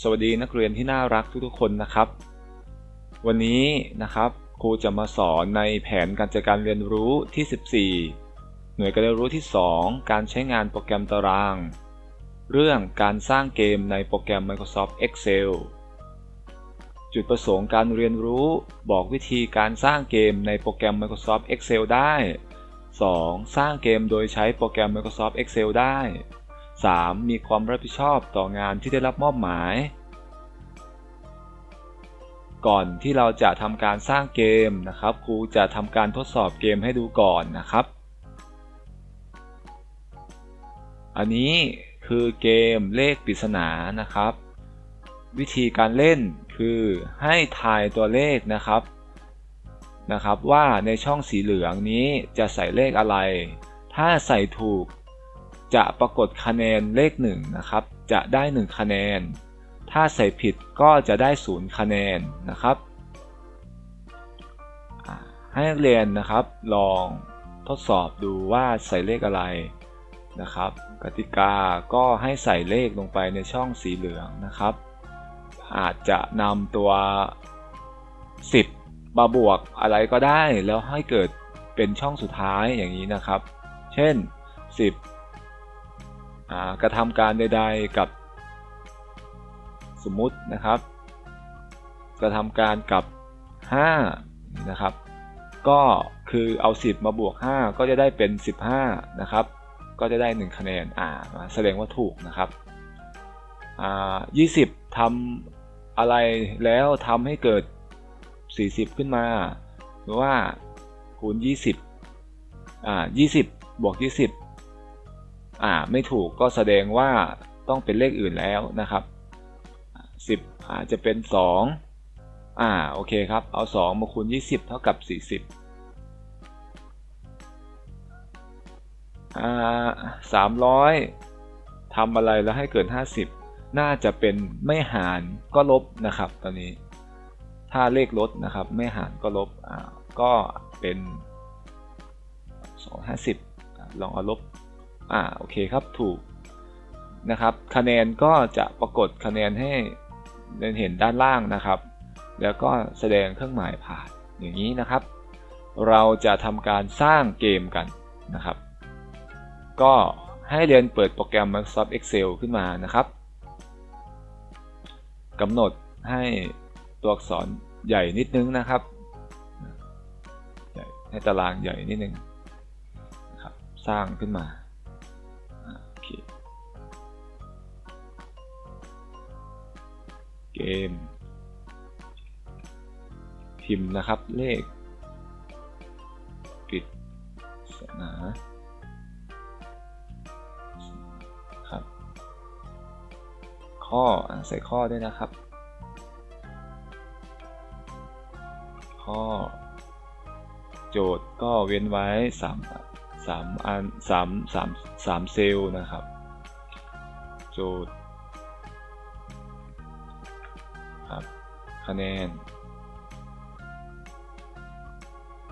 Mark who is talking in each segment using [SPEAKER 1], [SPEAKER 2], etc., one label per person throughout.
[SPEAKER 1] สวัสดีนักเรียนที่น่ารักทุกๆคนนะครับ วันนี้นะครับครูจะมาสอนในแผนการจัดการเรียนรู้ที่ 14 หน่วยการเรียนรู้ที่ 2 การใช้งานโปรแกรมตาราง เรื่องการสร้างเกมในโปรแกรม Microsoft Excel จุดประสงค์การเรียนรู้บอกวิธีการสร้างเกมในโปรแกรม Microsoft Excel ได้ 2. สร้างเกมโดยใช้โปรแกรม Microsoft Excel ได้ 3. มีความรับผิดชอบต่องานที่ได้รับมอบหมาย ก่อนที่เราจะทำการสร้างเกมนะครับ ครูจะทำการทดสอบเกมให้ดูก่อนนะครับ อันนี้คือเกมเลขปริศนานะครับ วิธีการเล่นคือให้ทายตัวเลขนะครับนะครับว่าในช่องสีเหลืองนี้จะใส่เลขอะไร ถ้าใส่ถูก จะปรากฏคะแนนเลข1นะครับ จะได้ 1 คะแนน ถ้าใส่ผิดก็จะได้ 0 คะแนนนะครับ ให้นักเรียนนะครับ ลองทดสอบดูว่าใส่เลขอะไรนะครับ กติกาก็ให้ใส่เลขลงไปในช่องสีเหลืองนะครับ อาจจะนำตัว 10มาบวกอะไรก็ได้ แล้วให้เกิดเป็นช่องสุดท้ายอย่างนี้นะครับ เช่น 10 กระทำการใด ๆ กับสมมุตินะครับ กระทำการกับ 5 นะครับ ก็คือเอา 10 มาบวก 5 ก็จะได้เป็น 15 นะครับ ก็จะได้ 1 คะแนนอ่าแสดงว่าถูกนะครับอ่า20ทำอะไรแล้วทำให้เกิด 40 ขึ้นมา หรือว่าคูณ 20อ่า20 บวก 20 อ่าไม่ถูกก็แสดงว่าต้องเป็นเลขอื่นแล้วนะครับ 10 อาจจะเป็น 2 อ่าโอเคครับ เอา 2 มาคูณ 20 เท่ากับ 40อ่า300ทำอะไรแล้วให้เกิด50 น่าจะเป็นไม่หารก็ลบนะครับ ตอนนี้ ถ้าเลขลดนะครับ ไม่หารก็ลบอ่าก็เป็น 250 ลองเอาลบ อ่าโอเคครับถูกนะครับคะแนนก็จะปรากฏคะแนนให้เห็นด้านล่างนะครับ แล้วก็แสดงเครื่องหมายผ่านอย่างนี้นะครับ เราจะทำการสร้างเกมกันนะครับ ก็ให้เรียนเปิดโปรแกรม Microsoft Excel ขึ้นมานะครับกำหนดให้ตัวอักษรใหญ่นิดนึงนะครับ ให้ตารางใหญ่นิดนึงนะครับ สร้างขึ้นมา ม พิมพ์นะครับเลขปิดสนาครับ ข้อใส่ข้อด้วยนะครับ ข้อ โจทย์ก็เว้นไว้3 3อัน3 3 3เซลล์นะครับ โจทย์ คะแนน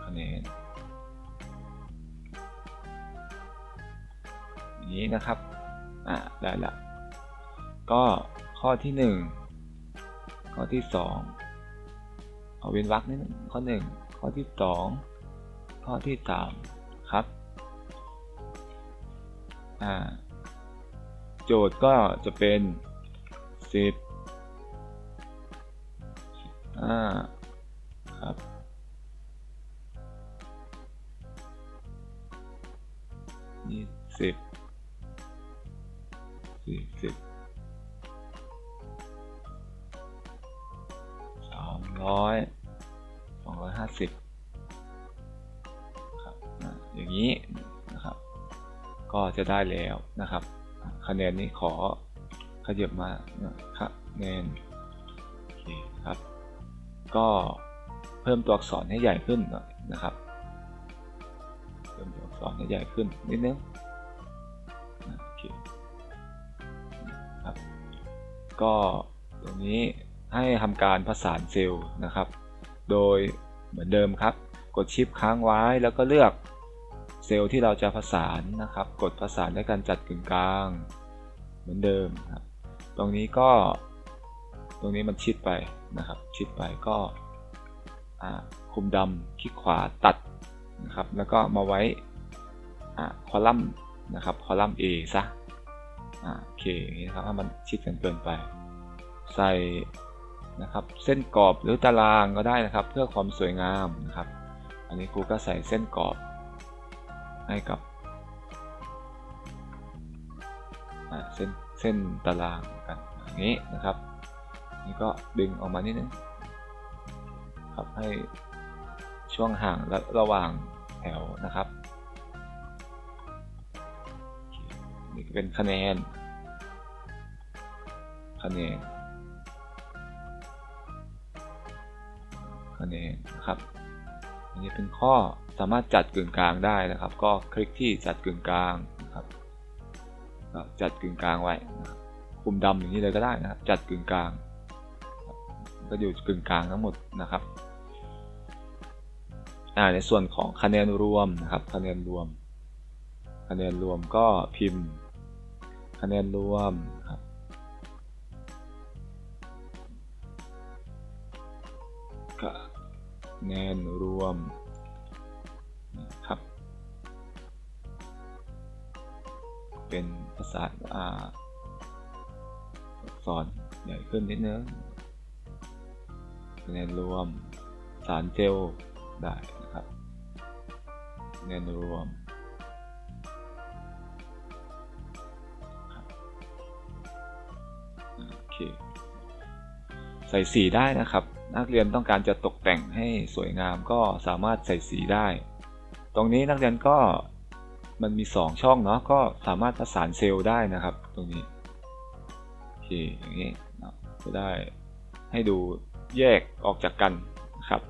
[SPEAKER 1] คะแนนอย่างนี้นะครับ อ่าได้ละ ก็ข้อที่ 1 ข้อที่ 2 เอาเว้นวรรคนิดนึงข้อ 1 ข้อที่ 2 ข้อที่ 3 ครับ อ่า โจทย์ก็จะเป็น 10 สี่สิบสามร้อยสองร้อยห้าสิบครับอย่างนี้นะครับ ก็จะได้แล้วนะครับ คะแนนนี้ขอขยับมาคะแนนโอเคครับ ก็เพิ่มตัวอักษรให้ใหญ่ขึ้นหน่อยนะครับเพิ่มตัวอักษรให้ใหญ่ขึ้นนิดนึง ก็ตรงนี้ให้ทำการผสานเซลล์นะครับ โดยเหมือนเดิมครับ กดชิปค้างไว้แล้วก็เลือกเซลล์ที่เราจะผสานนะครับ กดผสานด้วยการจัดกึ่งกลาง เหมือนเดิมครับ ตรงนี้ก็ ตรงนี้มันชิดไปนะครับ ชิดไปก็คุมดำคลิกขวาตัดนะครับ แล้วก็มาไว้คอลัมน์นะครับ คอลัมน์ A ซะ อ่าโอเคอย่างนี้นะครับถ้ามันชิดกันเกินไป ใส่นะครับ เส้นกรอบหรือตารางก็ได้นะครับ เพื่อความสวยงามนะครับ อันนี้ครูก็ใส่เส้นกรอบให้กับเส้นเส้นตารางกันอย่างนี้นะครับ นี่ก็ดึงออกมานิดนึงครับให้ช่วงห่างและระหว่างแถวนะครับ เป็นคะแนน คะแนน คะแนนนะครับ อันนี้เป็นข้อสามารถจัดกึ่งกลางได้นะครับ ก็คลิกที่จัดกึ่งกลางนะครับจัดกึ่งกลางไว้นะค,คุมดำอย่างนี้เลยก็ได้นะครับ จัดกึ่งกลาง ก็อยู่กึ่งกลางทั้งหมดนะครับในส่วนของคะแนนรวมนะครับ คะแนนรวม คะแนนรวมก็พิมพ์ คะแนนรวมครับคะแนนรวมนะครับ เป็นภาษาอ่าอักษรใหญ่ขึ้นนิดนึงคะแนนรวมสารเจลได้นะครับคะแนนรวม ใส่สีได้นะครับ นักเรียนต้องการจะตกแต่งให้สวยงามก็สามารถใส่สีได้ ตรงนี้นักเรียนก็มันมี 2 ช่องเนาะก็สามารถประสานเซลล์ได้นะครับ ตรงนี้โอเคอย่างนี้จะได้ให้ดูแยกออกจากกันนะครับ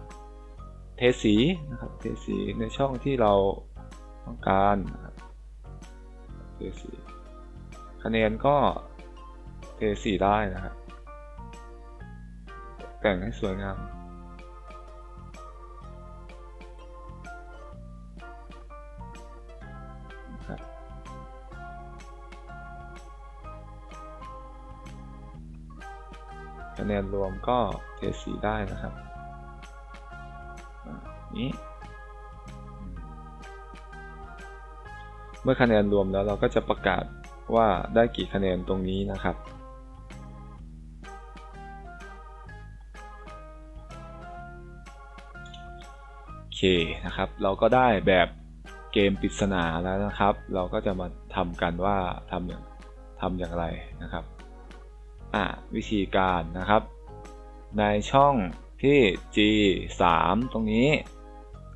[SPEAKER 1] เทสีนะครับเทสีในช่องที่เราต้องการนะครับเทสีคะแนนก็ เทสีได้นะครับแต่งให้สวยงามคะแนนรวมก็เทสีได้นะครับอ่านี้ เมื่อคะแนนรวมแล้วเราก็จะประกาศว่าได้กี่คะแนนตรงนี้นะครับ เคนะครับ เราก็ได้แบบเกมปริศนาแล้วนะครับ เราก็จะมาทำกันว่าทำอย่างทำอย่างไรนะครับอ่าวิธีการนะครับ ในช่องที่ G 3ตรงนี้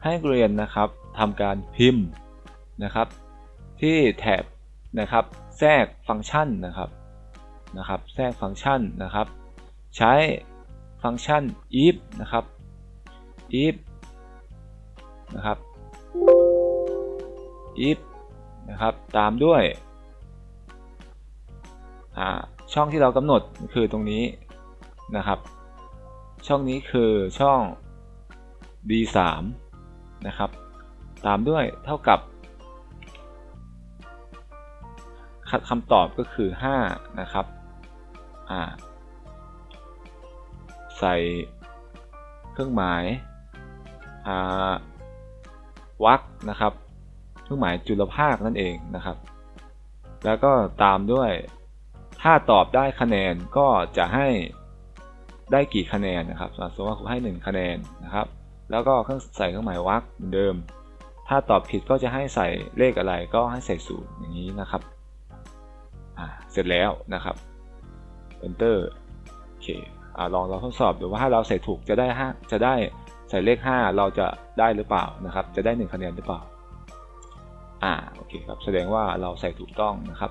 [SPEAKER 1] ให้เรียนนะครับทำการพิมพ์นะครับ ที่แถบนะครับแทรกฟังก์ชันนะครับนะครับ แทรกฟังก์ชันนะครับ ใช้ฟังก์ชัน if นะครับ if นะครับ if นะครับ ตามด้วยอ่าช่องที่เรากำหนดคือตรงนี้นะครับ ช่องนี้คือช่อง d3 นะครับ ตามด้วยเท่ากับคำตอบก็คือ 5 นะครับอ่าใส่เครื่องหมายอ่า วรรคนะครับเครื่องหมายจุลภาคนั่นเองนะครับ แล้วก็ตามด้วยถ้าตอบได้คะแนนก็จะให้ได้กี่คะแนนนะครับสมมติว่าครูให้ 1 คะแนนนะครับ แล้วก็เครื่องใส่เครื่องหมายวรรคเหมือนเดิม ถ้าตอบผิดก็จะให้ใส่เลขอะไรก็ให้ใส่ศูนย์อย่างนี้นะครับอ่าเสร็จแล้วนะครับ enter โอเคอ่าลองเราทดสอบดูว่าถ้าเราใส่ถูกจะได้ห้าจะได้ ใส่เลข 5 เราจะได้หรือเปล่านะครับ จะได้ 1 คะแนนหรือเปล่า อ่า โอเคครับ แสดงว่าเราใส่ถูกต้องนะครับ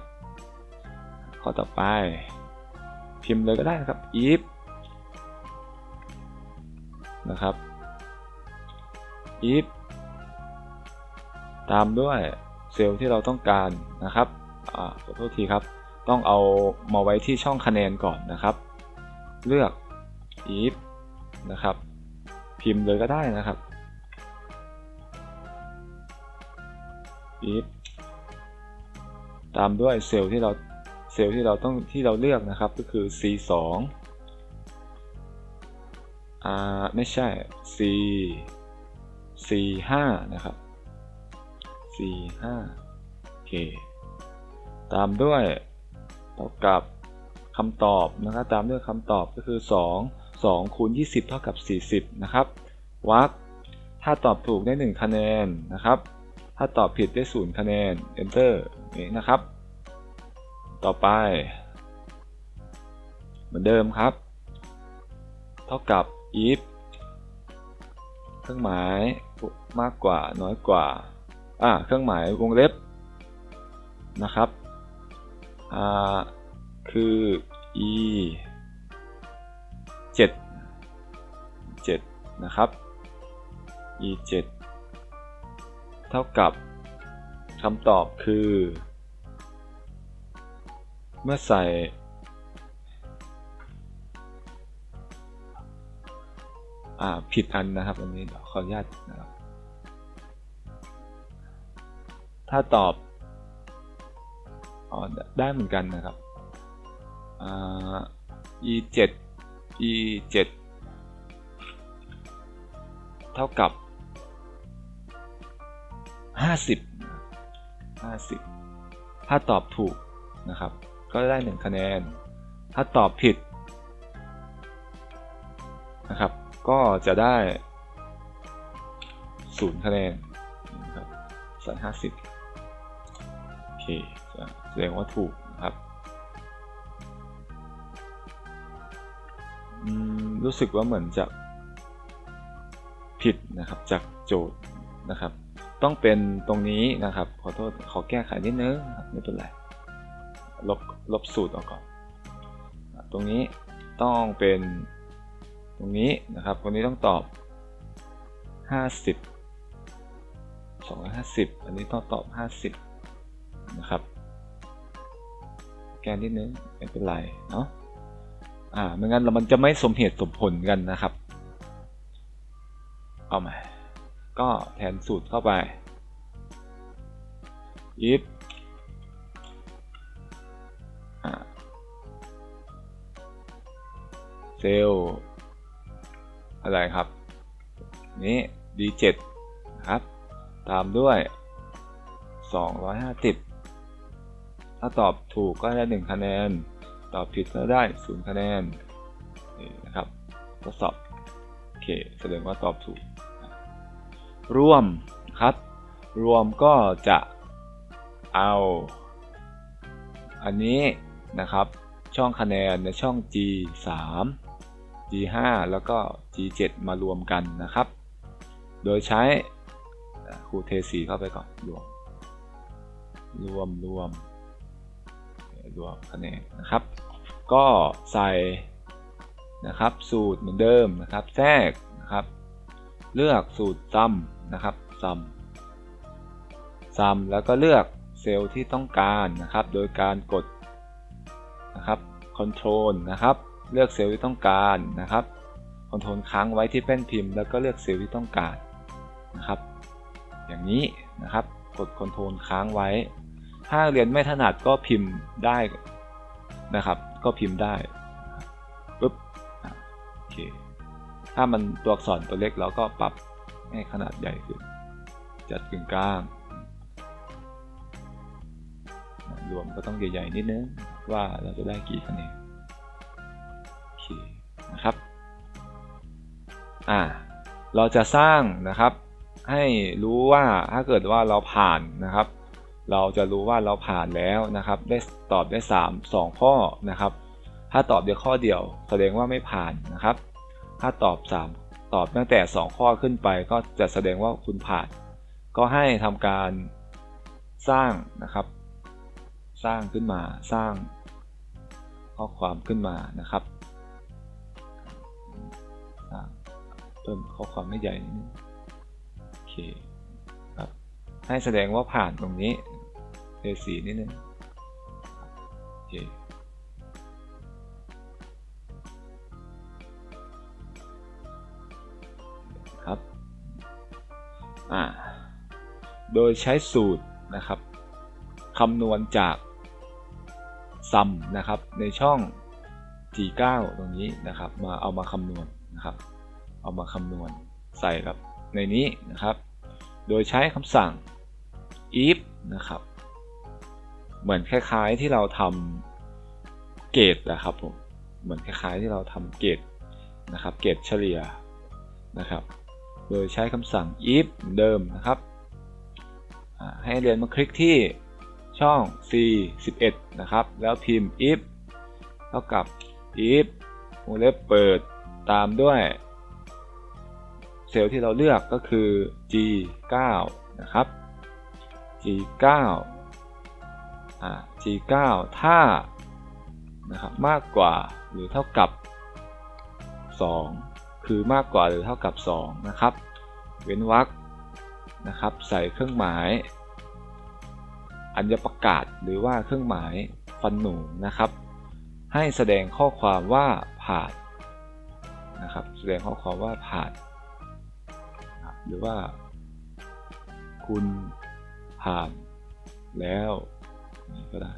[SPEAKER 1] ข้อต่อไป พิมพ์เลยก็ได้นะครับ if นะครับ if ตามด้วยเซลล์ที่เราต้องการนะครับ อ่า ขอโทษทีครับ ต้องเอามาไว้ที่ช่องคะแนนก่อนนะครับ เลือก if นะครับ พิมพ์เลยก็ได้นะครับ if ตามด้วยเซลล์ที่เราเซลล์ที่เราต้องที่เราเลือกนะครับก็คือ C2 อ่าไม่ใช่ c c 5 นะครับ c 5 โอเค ตามด้วยเท่ากับคำตอบนะครับตามด้วยคำตอบก็คือ 2 2คูณ20 เท่ากับ 40 นะครับวรรคถ้าตอบถูกได้ 1 คะแนนนะครับ ถ้าตอบผิดได้ 0 คะแนน enter นี่นะครับ ต่อไป เหมือนเดิมครับ เท่ากับ if เครื่องหมายมากกว่าน้อยกว่าอ่าเครื่องหมายวงเล็บนะครับอ่าคือ e 7 7นะครับ e 7เท่ากับคำตอบคือ เมื่อใส่ อ่า ผิดอันนะครับ อันนี้ขออนุญาตนะครับ ถ้าตอบอ๋อได้เหมือนกันนะครับ e 7 e 7เท่ากับ 50 50 ถ้าตอบถูกนะครับ ก็ได้ 1 คะแนน ถ้าตอบผิดนะครับ ก็จะได้ 0 คะแนนนะครับใส่50 โอเคแสดงว่าถูก รู้สึกว่าเหมือนจะผิดนะครับจากโจทย์นะครับ ต้องเป็นตรงนี้นะครับ ขอโทษขอแก้ไขนิดนึงไม่เป็นไรลบลบสูตรออกก่อน ตรงนี้ต้องเป็นตรงนี้นะครับตรงนี้ต้องตอบ 50 250 อันนี้ต้องตอบ 50 นะครับ แก้นิดนึงไม่เป็นไรเนาะ อ่าไม่งั้นมันจะไม่สมเหตุสมผลกันนะครับ เอามาก็แทนสูตรเข้าไป if เซลอะไรครับ นี้ d7 ครับ ตามด้วย 250 ถ้าตอบถูกก็ได้ 1 คะแนน ตอบผิดก็ได้ศูนย์คะแนนนี่นะครับทดสอบโอเคแสดงว่าตอบถูกรวมครับ รวมก็จะเอา อันนี้นะครับ ช่องคะแนนในช่อง G 3 G 5แล้วก็ G 7มารวมกันนะครับ โดยใช้ครูเทสีเข้าไปก่อนรวม รวมรวม รวมคะแนนนะครับ ก็ใส่นะครับ สูตรเหมือนเดิมนะครับ แทรกนะครับ เลือกสูตรซ้ำนะครับซ้ำซ้ำแล้วก็เลือกเซลล์ที่ต้องการนะครับ โดยการกดนะครับคอนโทรลนะครับ เลือกเซลล์ที่ต้องการนะครับคอนโทรลค้างไว้ที่แป้นพิมพ์ แล้วก็เลือกเซลล์ที่ต้องการนะครับ อย่างนี้นะครับ กดคอนโทรลค้างไว้ ถ้าเรียนไม่ถนัดก็พิมพ์ได้นะครับ ก็พิมพ์ได้ปุ๊บโอเคถ้ามันตัวอักษรตัวเล็กเราก็ปรับให้ขนาดใหญ่ขึ้น จัดกึ่งกลางรวมก็ต้องใหญ่ๆนิดนึงว่าเราจะได้กี่คะแนนโอเคนะครับอ่าเราจะสร้างนะครับ ให้รู้ว่าถ้าเกิดว่าเราผ่านนะครับ เราจะรู้ว่าเราผ่านแล้วนะครับ ได้ตอบได้ 3 2 ข้อนะครับ ถ้าตอบเดียวข้อเดียว แสดงว่าไม่ผ่านนะครับ ถ้าตอบ 3 ตอบตั้งแต่ 2 ข้อขึ้นไป ก็จะแสดงว่าคุณผ่าน ก็ให้ทำการสร้างนะครับ สร้างขึ้นมาสร้าง ข้อความขึ้นมานะครับเพิ่มข้อความไม่ใหญ่นิดนึงโอเคครับให้แสดงว่าผ่านตรงนี้ เทสีนิดนึงโอเคครับอ่าโดยใช้สูตรนะครับคำนวณจากซัมนะครับในช่อง G9 ตรงนี้นะครับ มาเอามาคำนวณนะครับ เอามาคำนวณใส่กับในนี้นะครับ โดยใช้คำสั่ง if นะครับ เหมือนคล้าย ๆที่เราทำเกรดนะครับผมเหมือนคล้ายๆที่เราทำเกรดนะครับเกรดเฉลี่ยนะครับ โดยใช้คำสั่ง if เดิมนะครับให้เรียนมาคลิกที่ช่อง C11 นะครับ แล้วพิมพ์ if เท่ากับ if วงเล็บเปิดตามด้วย เซลล์ที่เราเลือกก็คือ G9 นะครับ G9 G9 ถ้านะครับมากกว่าหรือเท่ากับ 2 คือมากกว่าหรือเท่ากับ 2 นะครับ เว้นวรรคนะครับ ใส่เครื่องหมาย อัญญประกาศหรือว่าเครื่องหมายฟันหนูนะครับ ให้แสดงข้อความว่าผ่านนะครับ แสดงข้อความว่าผ่าน หรือว่า คุณผ่านแล้ว นี่ก็ได้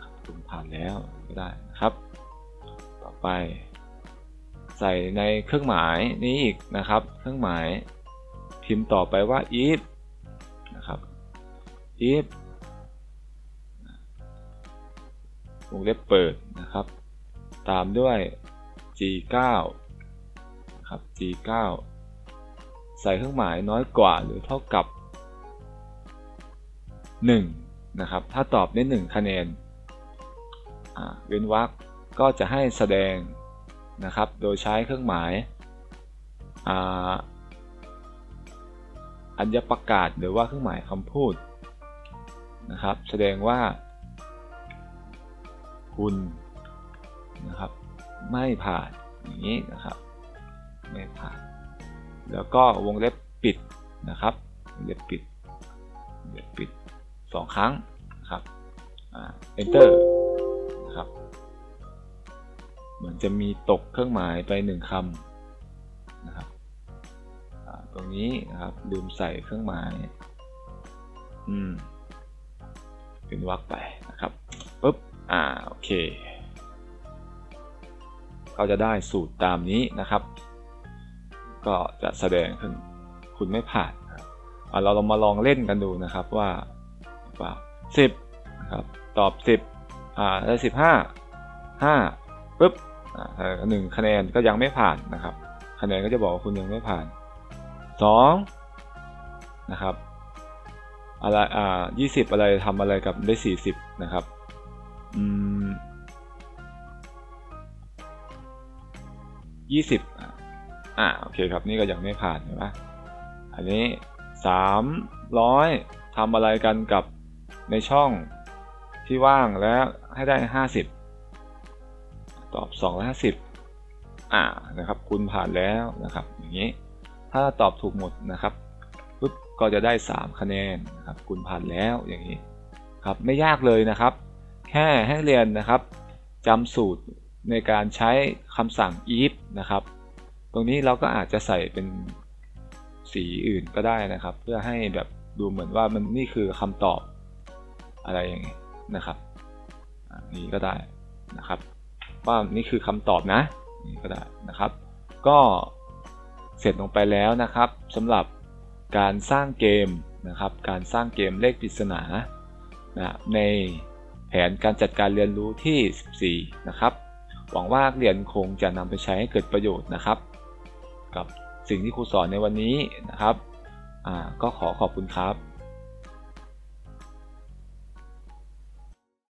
[SPEAKER 1] ครับคุณผ่านแล้วก็ได้นะครับ ต่อไป ใส่ในเครื่องหมายนี้อีกนะครับ เครื่องหมายพิมพ์ต่อไปว่า if นะครับ if วงเล็บเปิดนะครับ ตามด้วย G9 นะครับ G9 ใส่เครื่องหมายน้อยกว่าหรือเท่ากับ 1 นะครับ ถ้าตอบได้ 1 คะแนนเว้นวรรคก็จะให้แสดงนะครับ โดยใช้เครื่องหมายอัญญประกาศหรือว่าเครื่องหมายคำพูดนะครับ แสดงว่า คุณนะครับ ไม่ผ่านอย่างนี้นะครับ ไม่ผ่าน แล้วก็วงเล็บปิดนะครับวงเล็บปิดวงเล็บปิด สองครั้งนะครับอ่า enter นะครับ เหมือนจะมีตกเครื่องหมายไปหนึ่งคำนะครับตรงนี้นะครับลืมใส่เครื่องหมายอืมเป็นวรรคไปนะครับปุ๊บอ่าโอเค ก็จะได้สูตรตามนี้นะครับ ก็จะแสดงขึ้นคุณไม่ผ่านนะครับอะเราลองมาลองเล่นกันดูนะครับว่า ว่าสิบนะครับตอบสิบอ่าได้สิบห้าห้าปุ๊บอ่าหนึ่งคะแนนก็ยังไม่ผ่านนะครับ คะแนนก็จะบอกว่าคุณยังไม่ผ่านสองนะครับอะไรอ่ายี่สิบอะไรทำอะไรกับได้สี่สิบนะครับอืมยี่สิบอ่าโอเคครับนี่ก็ยังไม่ผ่านเห็นไหมอันนี้สามร้อยทำอะไรกันกับ ในช่องที่ว่างแล้วให้ได้ห้าสิบตอบสองร้อยห้าสิบอ่านะครับคุณผ่านแล้วนะครับอย่างนี้ถ้าตอบถูกหมดนะครับปุ๊บก็จะได้ 3 คะแนนนะครับคุณผ่านแล้วอย่างนี้ครับไม่ยากเลยนะครับ แค่ให้เรียนนะครับจำสูตรในการใช้คำสั่ง if นะครับ ตรงนี้เราก็อาจจะใส่เป็นสีอื่นก็ได้นะครับ เพื่อให้แบบดูเหมือนว่ามันนี่คือคำตอบ อะไรอย่างนี้นะครับนนี้ก็ได้นะครับ ว่านี่คือคำตอบนะนี่ก็ได้นะครับ ก็เสร็จลงไปแล้วนะครับสำหรับการสร้างเกมนะครับ การสร้างเกมเลขปริศนานะในแผนการจัดการเรียนรู้ที่ 14 นะครับ หวังว่าเรียนคงจะนำไปใช้ให้เกิดประโยชน์นะครับ กับสิ่งที่ครูสอนในวันนี้นะครับ ก็ขอขอบคุณครับ